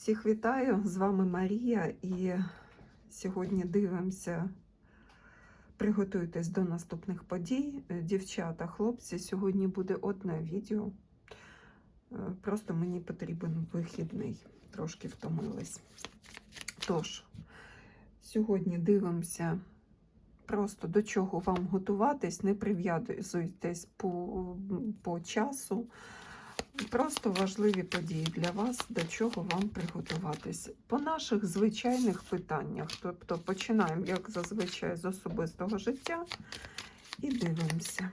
Всіх вітаю! З вами Марія, і сьогодні дивимося. Приготуйтесь до наступних подій. Е, Дівчата, хлопці, сьогодні буде одне відео. Е, Просто мені потрібен вихідний. Трошки втомилась. Тож, сьогодні дивимося просто до чого вам готуватись, не прив'язуйтесь по, по часу. Просто важливі події для вас, до чого вам приготуватись. По наших звичайних питаннях, тобто починаємо, як зазвичай, з особистого життя і дивимося,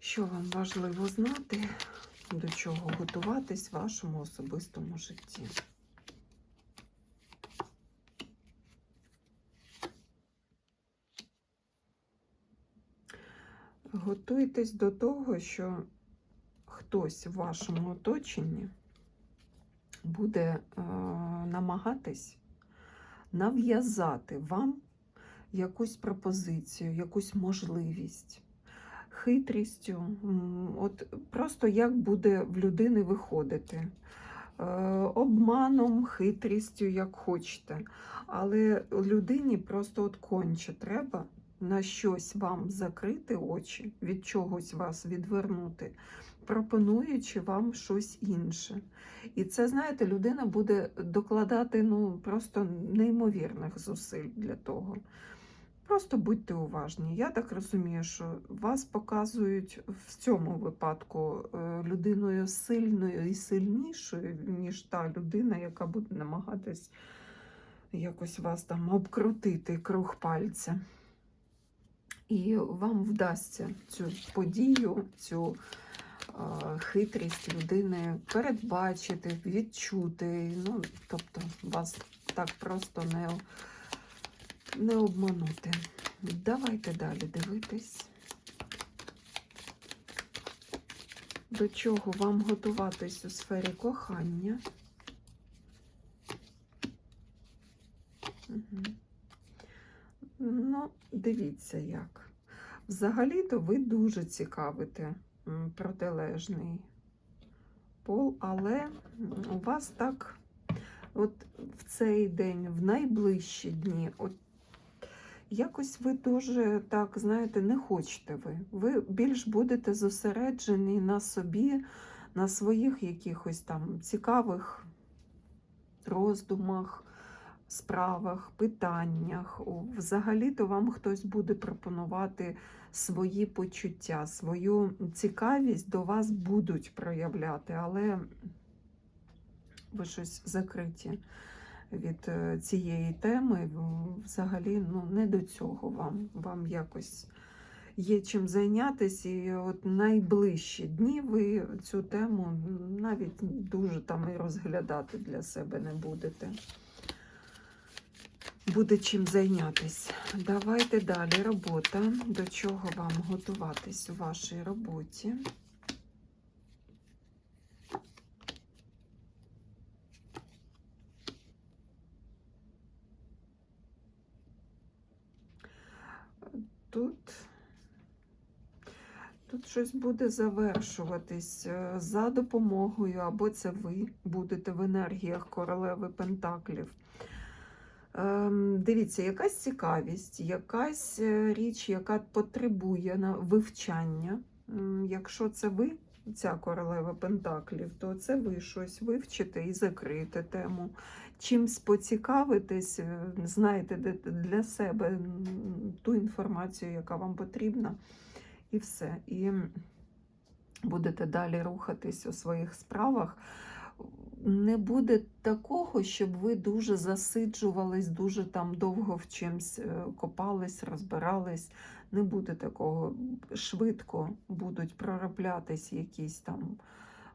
що вам важливо знати, до чого готуватись в вашому особистому житті. Готуйтесь до того, що хтось в вашому оточенні буде е, намагатись нав'язати вам якусь пропозицію, якусь можливість, хитрістю, от просто як буде в людини виходити. Е, Обманом, хитрістю, як хочете. Але людині просто от конче треба на щось вам закрити очі, від чогось вас відвернути, пропонуючи вам щось інше. І це, знаєте, людина буде докладати ну, просто неймовірних зусиль для того. Просто будьте уважні. Я так розумію, що вас показують в цьому випадку е, людиною сильною і сильнішою, ніж та людина, яка буде намагатись якось вас там обкрутити круг пальця. І вам вдасться цю подію, цю хитрість людини передбачити, відчути. Ну, тобто вас так просто не, не обманути. Давайте далі дивитись. До чого вам готуватись у сфері кохання? Угу. Ну, дивіться як. Взагалі-то ви дуже цікавите протилежний пол, але у вас так, от в цей день, в найближчі дні, от якось ви дуже так, знаєте, не хочете ви. Ви більш будете зосереджені на собі, на своїх якихось там цікавих роздумах справах, питаннях. Взагалі-то вам хтось буде пропонувати свої почуття, свою цікавість до вас будуть проявляти, але ви щось закриті від е, цієї теми. Взагалі, ну, не до цього вам. Вам якось є чим зайнятися, і от найближчі дні ви цю тему навіть дуже там і розглядати для себе не будете буде чим зайнятися. Давайте далі робота. До чого вам готуватись у вашій роботі? Тут Тут щось буде завершуватись е, за допомогою, або це ви будете в енергіях королеви Пентаклів. Ем, Дивіться, якась цікавість, якась е, річ, яка потребує на вивчання. Якщо це ви, ця королева Пентаклів, то це ви щось вивчите і закрите тему. Чимсь поцікавитесь, е, знаєте для себе ту інформацію, яка вам потрібна, і все. І будете далі рухатись у своїх справах не буде такого, щоб ви дуже засиджувались, дуже там довго в чимсь е, копались, розбирались. Не буде такого. Швидко будуть пророблятись якісь там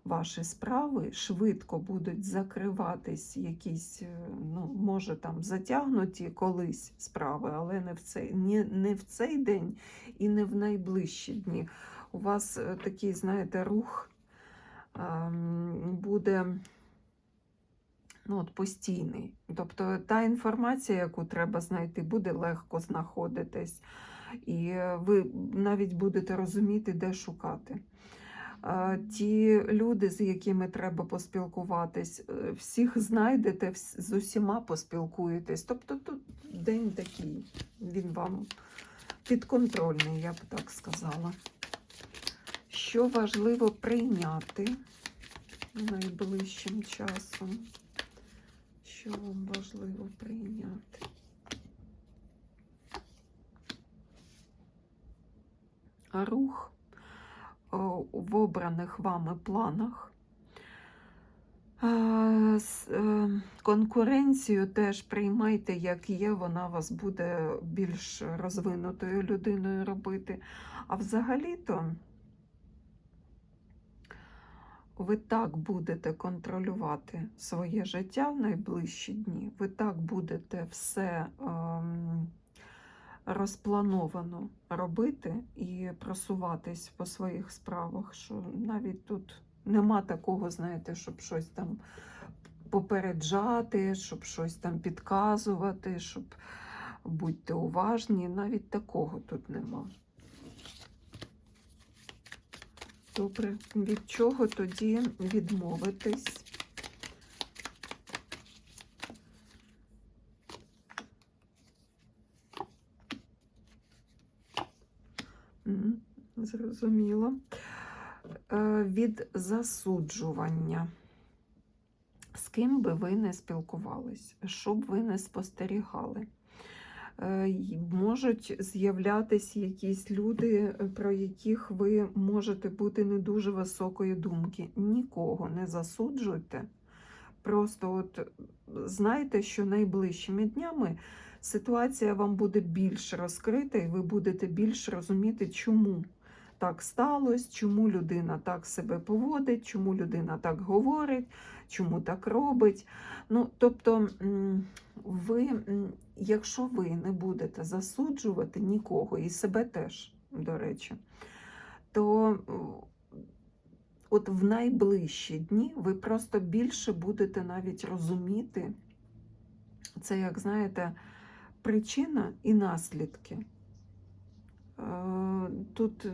ваші справи, швидко будуть закриватись якісь, е, ну, може, там затягнуті колись справи, але не в цей, не, не в цей день і не в найближчі дні. У вас е, такий, знаєте, рух ем, буде ну, от, постійний. Тобто та інформація, яку треба знайти, буде легко знаходитись, і ви навіть будете розуміти, де шукати. ті люди, з якими треба поспілкуватись, е, всіх знайдете, з усіма поспілкуєтесь. Тобто тут день такий, він вам підконтрольний, я б так сказала. Що важливо прийняти найближчим часом? Що вам важливо прийняти? А рух в обраних вами планах. А, е, Конкуренцію теж приймайте, як є, вона вас буде більш розвинутою людиною робити. А взагалі-то ви так будете контролювати своє життя в найближчі дні, ви так будете все ем, розплановано робити і просуватись по своїх справах, що навіть тут нема такого, знаєте, щоб щось там попереджати, щоб щось там підказувати, щоб будьте уважні. Навіть такого тут нема. Добре, від чого тоді відмовитись? Зрозуміло. Е, Від засуджування. З ким би ви не спілкувались, що б ви не спостерігали. Е, Можуть з'являтись якісь люди, е, про яких ви можете бути не дуже високої думки. Нікого не засуджуйте. Просто от знайте, що найближчими днями ситуація вам буде більш розкрита, і ви будете більш розуміти, чому так сталося, чому людина так себе поводить, чому людина так говорить, чому так робить. Ну, тобто, ви, якщо ви не будете засуджувати нікого, і себе теж, до речі, то от в найближчі дні ви просто більше будете навіть розуміти, це, як знаєте, причина і наслідки. Е, Тут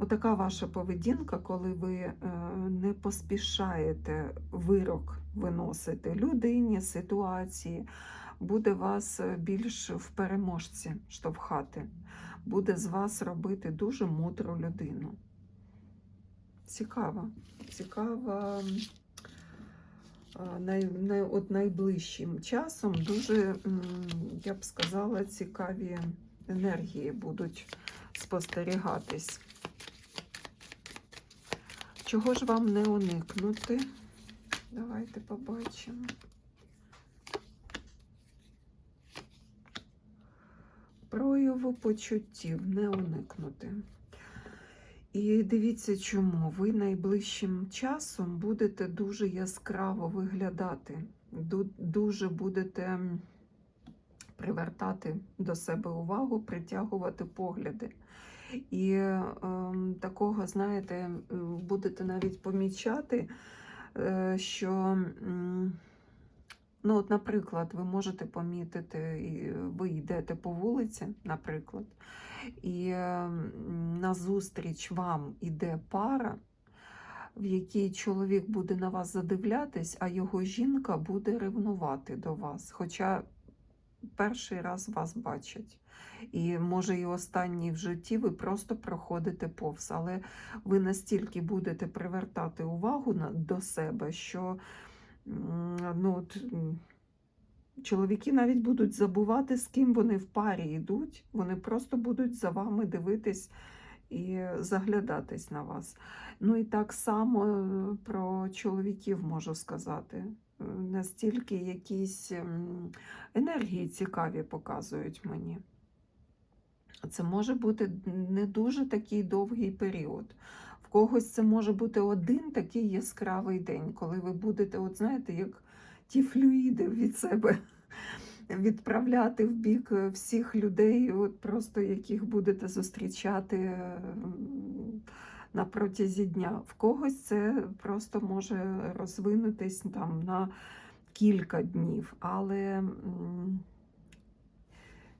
отака ваша поведінка, коли ви е, не поспішаєте вирок виносити людині, ситуації, буде вас е, більш в переможці штовхати, буде з вас робити дуже мудру людину. Цікаво. Цікаво. Най, най, от найближчим часом дуже, я б сказала, цікаві енергії будуть спостерігатись. Чого ж вам не уникнути? Давайте побачимо. Прояву почуттів не уникнути. І дивіться, чому ви найближчим часом будете дуже яскраво виглядати, дуже будете привертати до себе увагу, притягувати погляди. І ем, такого, знаєте, будете навіть помічати, е, що, ну, от, наприклад, ви можете помітити, ви йдете по вулиці, наприклад, і ем, назустріч вам іде пара, в якій чоловік буде на вас задивлятись, а його жінка буде ревнувати до вас. Хоча перший раз вас бачать. І може і останній в житті ви просто проходите повз, але ви настільки будете привертати увагу на, до себе, що ну, от, чоловіки навіть будуть забувати, з ким вони в парі йдуть. Вони просто будуть за вами дивитись і заглядатись на вас. Ну і так само е, про чоловіків можу сказати. Настільки якісь енергії цікаві показують мені. Це може бути не дуже такий довгий період. В когось це може бути один такий яскравий день, коли ви будете, от знаєте, як ті флюїди від себе відправляти в бік е, всіх людей, от просто яких будете зустрічати е, м, на протязі дня. В когось це просто може розвинутись там на кілька днів, але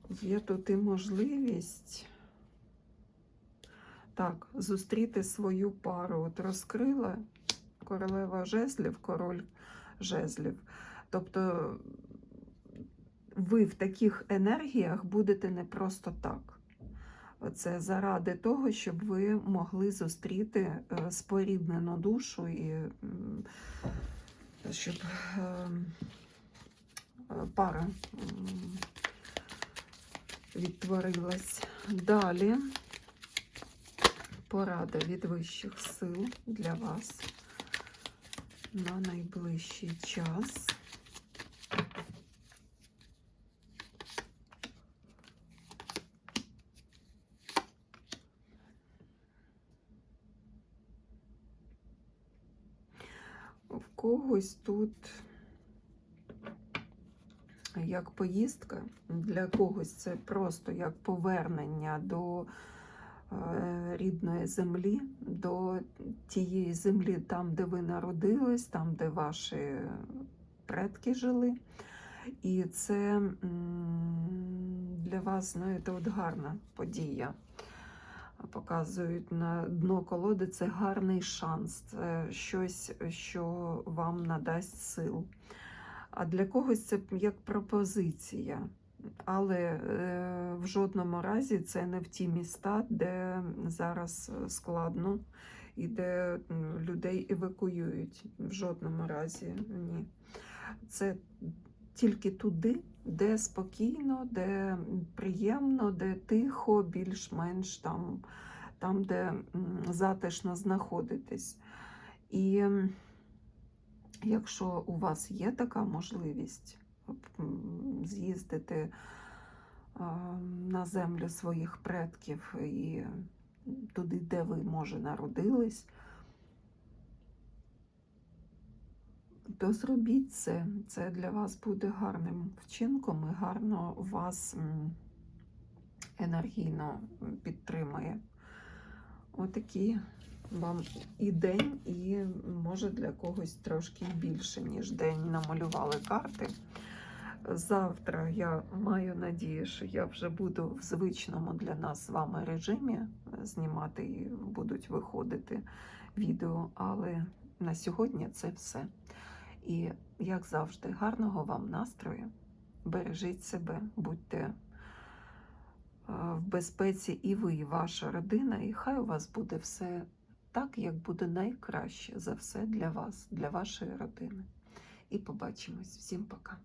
є тут і можливість. Так, зустріти свою пару. От розкрила королева жезлів, король жезлів. Тобто ви в таких енергіях будете не просто так. Це заради того, щоб ви могли зустріти е, споріднену душу і щоб е, е, пара відтворилась. Далі порада від вищих сил для вас на найближчий час. В когось тут як поїздка, для когось це просто як повернення до е, рідної землі, до тієї землі, там, де ви народились, там, де ваші предки жили. І це для вас, знаєте, от гарна подія. Показують на дно колоди це гарний шанс, це щось, що вам надасть сил. А для когось це як пропозиція. Але е, в жодному разі це не в ті міста, де зараз складно і де людей евакуюють. В жодному разі ні. Це тільки туди, де спокійно, де приємно, де тихо, більш-менш там, там, де затишно знаходитись. І якщо у вас є така можливість з'їздити на землю своїх предків і туди, де ви, може, народились, то зробіть це. Це для вас буде гарним вчинком і гарно вас енергійно підтримає. Отакі вам і день, і може для когось трошки більше, ніж день намалювали карти. Завтра я маю надію, що я вже буду в звичному для нас з вами режимі е, знімати і будуть виходити відео, але на сьогодні це все. І, як завжди, гарного вам настрою. Бережіть себе, будьте е, в безпеці і ви, і ваша родина, і хай у вас буде все так, як буде найкраще за все для вас, для вашої родини. І побачимось. Всім пока.